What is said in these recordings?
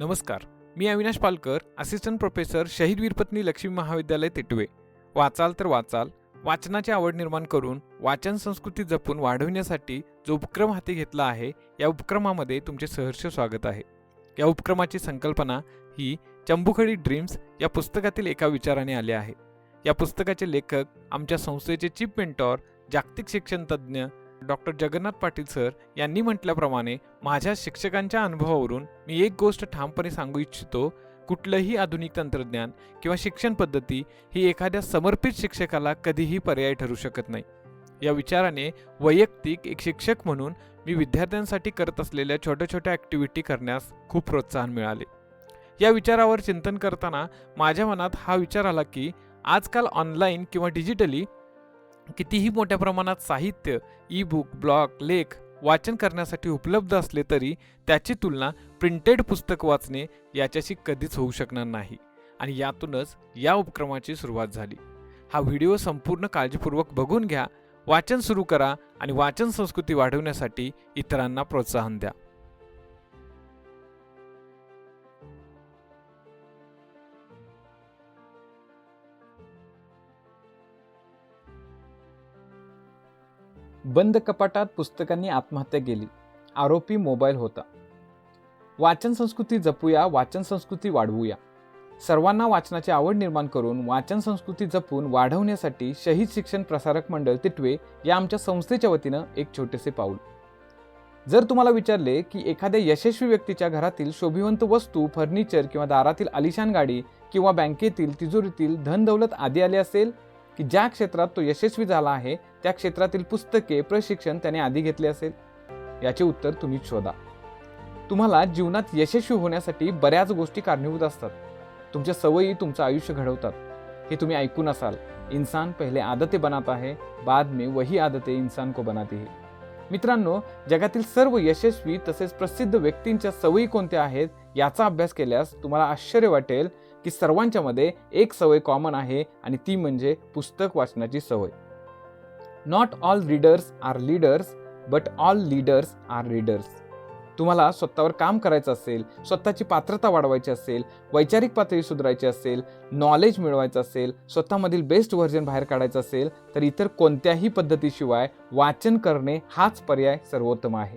नमस्कार मी Avinash Palkar assistant professor Shahid Veerpatni Lakshmi महाविद्यालय तेटवे. वाचाल तर वाचाल वाचनाची आवड निर्माण करून वाचन संस्कृती जपून वाढविण्यासाठी जो उपक्रम हाती घेतला आहे या उपक्रमामध्ये तुमचे सहर्ष स्वागत आहे. या उपक्रमाची संकल्पना ही चंबुखडी ड्रीम्स या पुस्तकातील एका विचाराने आले आहे. या पुस्तकाचे लेखक आमच्या संस्थेचे चीफ मेंटॉर जागतिक शिक्षणतज्ज्ञ डॉक्टर जगन्नाथ पाटील सर यांनी म्हटल्याप्रमाणे माझ्या शिक्षकांच्या अनुभवावरून मी एक गोष्ट ठामपणे सांगू इच्छितो कुठलंही आधुनिक तंत्रज्ञान किंवा शिक्षण पद्धती ही एखाद्या समर्पित शिक्षकाला कधीही पर्याय ठरू शकत नाही. या विचाराने वैयक्तिक एक शिक्षक म्हणून मी विद्यार्थ्यांसाठी करत असलेल्या छोट्या छोट्या ॲक्टिव्हिटी करण्यास खूप प्रोत्साहन मिळाले. या विचारावर चिंतन करताना माझ्या मनात हा विचार आला की आजकाल ऑनलाईन किंवा डिजिटली कितीही मोठ्या प्रमाणात साहित्य ई बुक ब्लॉग लेख वाचन करण्यासाठी उपलब्ध असले तरी त्याची तुलना प्रिंटेड पुस्तक वाचणे याच्याशी कधीच होऊ शकणार नाही. आणि यातूनच या उपक्रमाची सुरुवात झाली. हा व्हिडिओ संपूर्ण काळजीपूर्वक बघून घ्या वाचन सुरू करा आणि वाचन संस्कृती वाढवण्यासाठी इतरांना प्रोत्साहन द्या. बंद कपाटात पुस्तकांनी आत्महत्या केली. आरोपी मोबाईल होता. वाचन संस्कृती जपूया वाचन संस्कृती वाढवूया. सर्वांना वाचनाची आवड निर्माण करून वाचन संस्कृती जपून वाढवण्यासाठी शहीद शिक्षण प्रसारक मंडळ तिटवे या आमच्या संस्थेच्या वतीनं एक छोटेसे पाऊल. जर तुम्हाला विचारले की एखाद्या यशस्वी व्यक्तीच्या घरातील शोभिवंत वस्तू फर्निचर किंवा दारातील आलिशान गाडी किंवा बँकेतील तिजोरीतील धन दौलत आदी आले असेल की ज्या क्षेत्रात तो यशस्वी झाला आहे त्या क्षेत्रातील पुस्तके प्रशिक्षण त्याने आधी घेतले असेल? याचे उत्तर तुम्ही शोधा. तुम्हाला जीवनात यशस्वी होण्यासाठी बऱ्याच गोष्टी कारणीभूत असतात. तुमच्या सवयी तुमचं आयुष्य घडवतात. हे तुम्ही ऐकून असाल. इन्सान पहिले आदते बनाता है बाद में वही आदते इन्सान को बनाती है. मित्रांनो जगातील सर्व यशस्वी तसेच प्रसिद्ध व्यक्तींच्या सवयी कोणत्या आहेत याचा अभ्यास केल्यास तुम्हाला आश्चर्य वाटेल की सर्वांच्या मध्ये एक सवय कॉमन आहे आणि ती म्हणजे पुस्तक वाचण्याची सवय. Not all readers are leaders but all leaders are readers तुम्हाला स्वतःवर काम करायचं असेल स्वतःची पात्रता वाढवायची असेल वैचारिक पातळी सुधारायची असेल नॉलेज मिळवायचं असेल स्वतःमधील बेस्ट व्हर्जन बाहेर काढायचं असेल तर इतर कोणत्याही पद्धतीशिवाय वाचन करणे हाच पर्याय सर्वोत्तम आहे.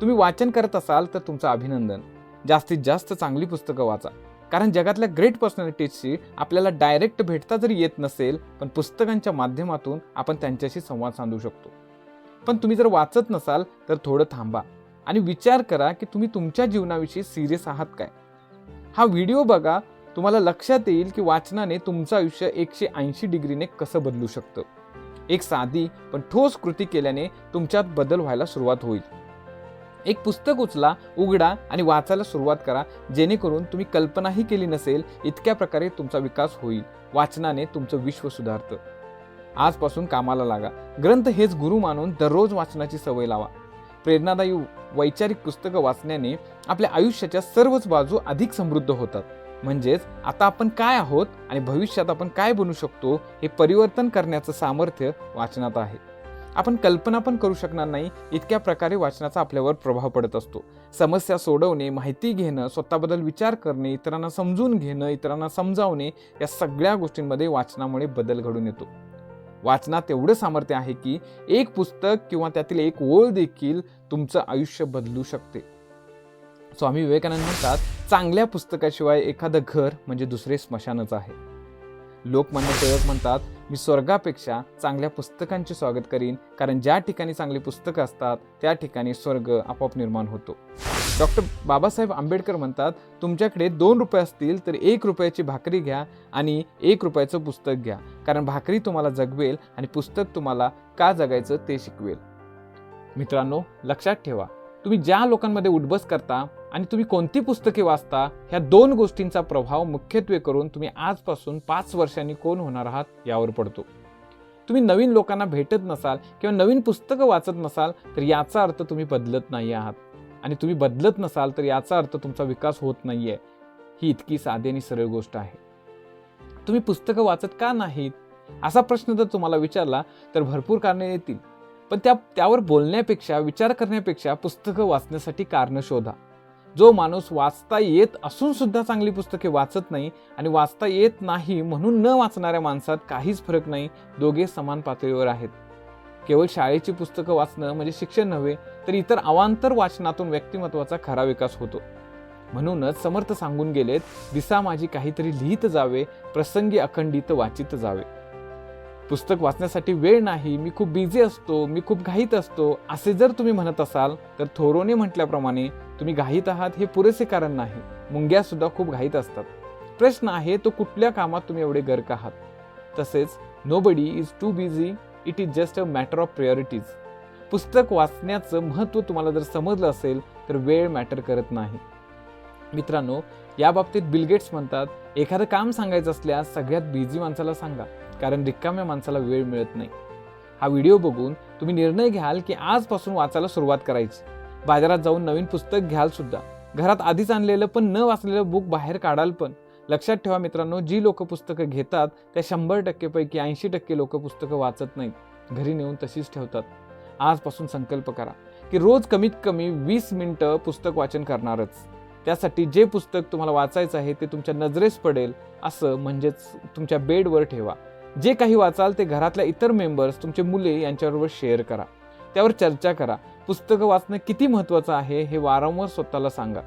तुम्ही वाचन करत असाल तर तुमचं अभिनंदन. जास्तीत जास्त चांगली पुस्तकं वाचा. कारण जगातल्या ग्रेट पर्सनॅलिटीजशी आपल्याला डायरेक्ट भेटता जरी येत नसेल पण पुस्तकांच्या माध्यमातून आपण त्यांच्याशी संवाद साधू शकतो. पण तुम्ही जर वाचत नसाल तर थोडं थांबा आणि विचार करा की तुम्ही तुमच्या जीवनाविषयी सिरियस आहात काय? हा व्हिडिओ बघा तुम्हाला लक्षात येईल की वाचनाने तुमचं आयुष्य एकशे ऐंशी डिग्रीने कसं बदलू शकतं. एक साधी पण ठोस कृती केल्याने तुमच्यात बदल व्हायला सुरुवात होईल. एक पुस्तक उचला उघडा आणि वाचायला सुरुवात करा. जेणेकरून तुम्ही कल्पनाही केली नसेल इतक्या प्रकारे तुमचा विकास होईल. वाचनाने तुमचं विश्व सुधारतं. आजपासून कामाला लागा. ग्रंथ हेच गुरु मानून दररोज वाचनाची सवय लावा. प्रेरणादायी वैचारिक पुस्तकं वाचण्याने आपल्या आयुष्याच्या सर्वच बाजू अधिक समृद्ध होतात. म्हणजेच आता आपण काय आहोत आणि भविष्यात आपण काय बनू शकतो हे परिवर्तन करण्याचं सामर्थ्य वाचनात आहे. आपण कल्पना पण करू शकणार नाही इतक्या प्रकारे वाचनाचा आपल्यावर प्रभाव पडत असतो. समस्या सोडवणे माहिती घेणं स्वतःबद्दल विचार करणे इतरांना समजून घेणं इतरांना समजावणे या सगळ्या गोष्टींमध्ये वाचनामुळे बदल घडून येतो. वाचनात एवढं सामर्थ्य आहे की एक पुस्तक किंवा त्यातील एक ओळ देखील तुमचं आयुष्य बदलू शकते. स्वामी विवेकानंद म्हणतात चांगल्या पुस्तकाशिवाय एखादं घर म्हणजे दुसरे स्मशानच आहे. लोकमान्य टिळक म्हणतात मी स्वर्गापेक्षा चांगल्या पुस्तकांचे स्वागत करीन कारण ज्या ठिकाणी चांगली पुस्तकं असतात त्या ठिकाणी स्वर्ग आपोआप निर्माण होतो. डॉक्टर बाबासाहेब आंबेडकर म्हणतात तुमच्याकडे दोन रुपये असतील तर एक रुपयाची भाकरी घ्या आणि एक रुपयाचं पुस्तक घ्या कारण भाकरी तुम्हाला जगवेल आणि पुस्तक तुम्हाला का जगायचं ते शिकवेल. मित्रांनो लक्षात ठेवा तुम्ही ज्या लोकांमध्ये उठबस करता आणि तुम्ही कोणती पुस्तके वाचता ह्या दोन गोष्टींचा प्रभाव मुख्यत्वे करून तुम्ही आजपासून पाच वर्षांनी कोण होणार आहात यावर पडतो. तुम्ही नवीन लोकांना भेटत नसाल किंवा नवीन पुस्तकं वाचत नसाल तर याचा अर्थ तुम्ही बदलत नाही आहात. आणि तुम्ही बदलत नसाल तर याचा अर्थ तुमचा विकास होत नाही आहे ही इतकी साधी आणि सरळ गोष्ट आहे. तुम्ही पुस्तकं वाचत का नाहीत? असा प्रश्न जर तुम्हाला विचारला तर भरपूर कारणे येतील. पण त्या त्यावर बोलण्यापेक्षा विचार करण्यापेक्षा पुस्तकं वाचण्यासाठी कारणं शोधा. जो माणूस वाचता येत असून सुद्धा चांगली पुस्तके वाचत नाही आणि वाचता येत नाही म्हणून न वाचणाऱ्या माणसात काहीच फरक नाही दोघे समान पातळीवर आहेत. केवळ शाळेची पुस्तकं वाचणं म्हणजे शिक्षण नव्हे तर इतर अवांतर वाचनातून व्यक्तिमत्वाचा खरा विकास होतो. म्हणूनच समर्थ सांगून गेलेत दिसा माझी काहीतरी लिहित जावे प्रसंगी अखंडित वाचित जावे. पुस्तक वाचण्यासाठी वेळ नाही मी खूप बिझी असतो मी खूप घाईत असतो असे जर तुम्ही म्हणत असाल तर थोरोने म्हटल्याप्रमाणे तुम्ही घाईत आहात हे पुरेसे कारण नाही. मुंग्या सुद्धा खूप घाईत असतात. प्रश्न आहे तो कुठल्या कामात तुम्ही एवढे गर्क आहात? तसेच nobody is too busy it is just a matter of priorities पुस्तक वाचण्याचं महत्त्व तुम्हाला जर समजलं असेल तर वेळ मॅटर करत नाही. मित्रांनो या बाबतीत बिलगेट्स म्हणतात एखादं काम सांगायचं असल्यास सगळ्यात बिझी माणसाला सांगा. कारण रिकाम्या माणसाला वेळ मिळत नाही. हा व्हिडिओ बघून तुम्ही निर्णय घ्याल की आजपासून वाचायला सुरुवात करायची. बाजारात जाऊन नवीन पुस्तक घ्याल सुद्धा. घरात आधीच आणलेलं पण न वाचलेलं बुक बाहेर काढाल पण. लक्षात ठेवा मित्रांनो जी लोक पुस्तकं घेतात त्या शंभर टक्केपैकी ऐंशी टक्के लोक पुस्तकं वाचत नाहीत. घरी नेऊन तशीच ठेवतात. आजपासून संकल्प करा की रोज कमीत कमी वीस मिनटं पुस्तक वाचन करणारच. त्यासाठी जे पुस्तक तुम्हाला वाचायचं आहे ते तुमच्या नजरेस पडेल. असं म्हणजेच तुमच्या बेडवर ठेवा. जे काही वाचाल ते घरातल्या इतर मेंबर्स तुमचे मुले यांच्याबरोबर शेअर करा. त्यावर चर्चा करा. पुस्तकं वाचणं किती महत्त्वाचं आहे हे वारंवार स्वतःला सांगा.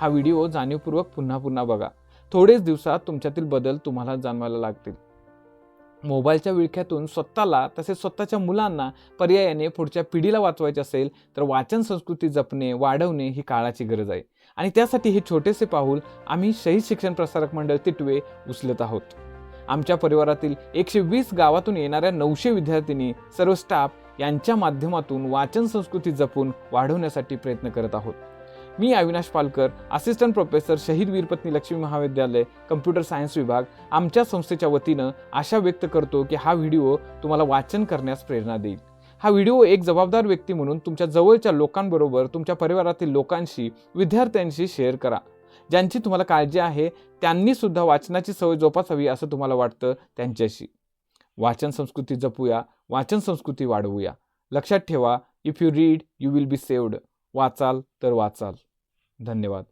हा व्हिडिओ जाणीवपूर्वक पुन्हा पुन्हा बघा. थोडेच दिवसात तुमच्यातील बदल तुम्हाला जाणवायला लागतील. मोबाईलच्या विळख्यातून स्वतःला तसेच स्वतःच्या मुलांना पर्यायाने पुढच्या पिढीला वाचवायचे असेल तर वाचन संस्कृती जपणे वाढवणे ही काळाची गरज आहे. आणि त्यासाठी हे छोटेसे पाऊल आम्ही शहीद शिक्षण प्रसारक मंडळ तिटवे उचलत आहोत. आमच्या परिवारातील एकशे वीस गावातून येणाऱ्या नऊशे विद्यार्थिनी सर्व स्टाफ यांच्या माध्यमातून वाचन संस्कृती जपून वाढवण्यासाठी प्रयत्न करत आहोत. मी अविनाश पालकर असिस्टंट प्रोफेसर शहीद वीरपत्नी लक्ष्मी महाविद्यालय कम्प्युटर सायन्स विभाग आमच्या संस्थेच्या वतीनं आशा व्यक्त करतो की हा व्हिडिओ तुम्हाला वाचन करण्यास प्रेरणा देईल. हा व्हिडिओ एक जबाबदार व्यक्ती म्हणून तुमच्या जवळच्या लोकांबरोबर तुमच्या परिवारातील लोकांशी विद्यार्थ्यांशी शेअर करा. ज्यांची तुम्हाला काळजी आहे त्यांनी सुद्धा वाचनाची सवय जोपासावी असं तुम्हाला वाटतं त्यांच्याशी. वाचन संस्कृती जपूया वाचन संस्कृती वाढवूया. लक्षात ठेवा if you read you will be saved वाचाल तर वाचाल. धन्यवाद.